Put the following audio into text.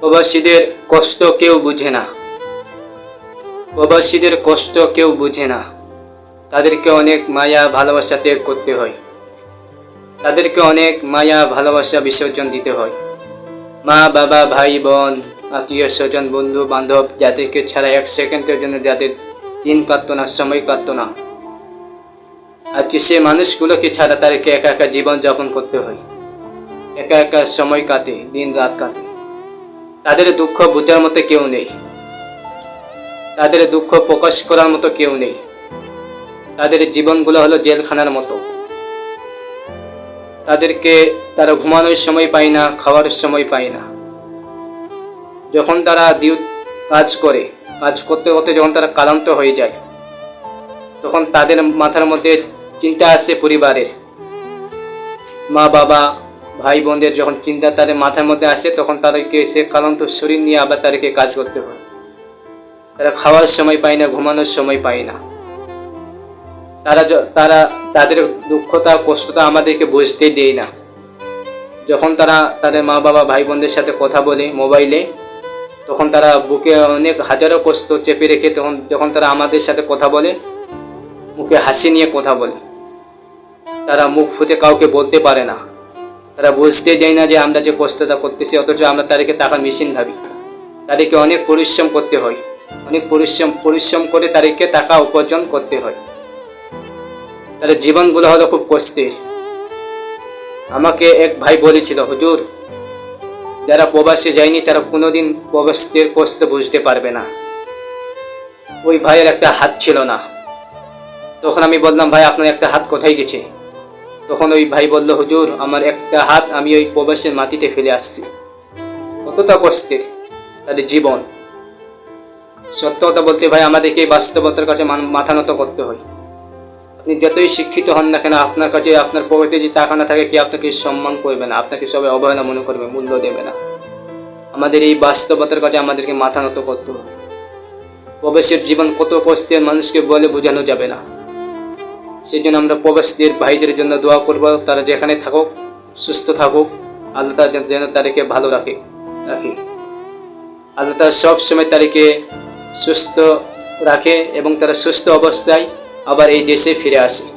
প্রবাসীদের কষ্ট কেউ বুঝে না। প্রবাসীদের কষ্ট কেউ বুঝে না। তাদেরকে অনেক মায়া, ভালোবাসা ত্যাগ করতে হয়। তাদেরকে অনেক মায়া, ভালোবাসা বিসর্জন দিতে হয়। মা, বাবা, ভাই, বোন, আত্মীয়, স্বজন, বন্ধু, বান্ধব যাদেরকে ছাড়া এক সেকেন্ডের জন্য যাদের দিন কাটতো না, সময় কাটতো না। আজকে সে মানুষগুলোকে ছাড়া তাদেরকে একা একা জীবন যাপন করতে হয়। একা একা সময় কাটে, দিন রাত কাটে। তাদের দুঃখ বোঝার মতো কেউ নেই। তাদের দুঃখ প্রকাশ করার মতো কেউ নেই। তাদের জীবনগুলো হলো জেলখানার মতো। তাদেরকে তারা ঘুমানোর সময় পায় না, খাওয়ার সময় পায় না। যখন তারা ডিউ কাজ করে, কাজ করতে করতে যখন তারা ক্লান্ত হয়ে যায়, তখন তাদের মাথার মধ্যে চিন্তা আসে পরিবারের। মা বাবা ভাই বোনদের যখন চিন্তা তাদের মাথার মধ্যে আসে, তখন তাদেরকে সে ক্লান্ত শরীর নিয়ে আবার তাদেরকে কাজ করতে হয়। তারা খাওয়ার সময় পায় না, ঘুমানোর সময় পায় না। তারা তারা তাদের দুঃখতা, কষ্টতা আমাদেরকে বুঝতে দেয় না। যখন তারা তাদের মা বাবা ভাই বোনদের সাথে কথা বলে মোবাইলে, তখন তারা বুকে অনেক হাজারো কষ্ট চেপে রেখে তখন, যখন তারা আমাদের সাথে কথা বলে, মুখে হাসি নিয়ে কথা বলে। তারা মুখ ফুটে কাউকে বলতে পারে না। তারা বুঝতে দেয় না যে আমরা যে কষ্টটা করতেছি, অথচ আমরা তাদেরকে টাকা মেশিন ভাবি। তাদেরকে অনেক পরিশ্রম করতে হয়। অনেক পরিশ্রম পরিশ্রম করে তাদেরকে টাকা উপার্জন করতে হয়। তাদের জীবনগুলো হলো খুব কষ্টের। আমাকে এক ভাই বলেছিল, হুজুর, যারা প্রবাসে যায়নি তারা কোনোদিন প্রবাসীদের কষ্ট বুঝতে পারবে না। ওই ভাইয়ের একটা হাত ছিল না। তখন আমি বললাম, ভাই, আপনার একটা হাত কোথায় গেছে? তখন ওই ভাই বলল, হুজুর, আমার একটা হাত আমি ওই প্রবাসের মাটিতে ফেলে আসছি। কতটা কষ্টের তাদের জীবন। সত্য কথা বলতে ভাই, আমাদেরকে এই বাস্তবতার কাছে মাথা নত করতে হয়। আপনি যতই শিক্ষিত হন না কেন, আপনার কাছে, আপনার পকেটে যে টাকা না থাকে কি আপনাকে সম্মান করবে না। আপনাকে সবাই অবহেলা মনে করবে, মূল্য দেবে না। আমাদের এই বাস্তবতার কাছে আমাদেরকে মাথা নত করতে হবে। প্রবেশের জীবন কত কষ্টের, মানুষকে বলে বোঝানো যাবে না। সেই জন্য আমরা প্রবাসীদের, ভাইদের জন্য দোয়া করব, তারা যেখানে থাকুক, সুস্থ থাকুক, আল্লাহ যেন- তাদেরকে ভালো রাখে রাখে। আল্লাহ তারা সব সময় তাদেরকে সুস্থ রাখে এবং তারা সুস্থ অবস্থায় আবার এই দেশে ফিরে আসে।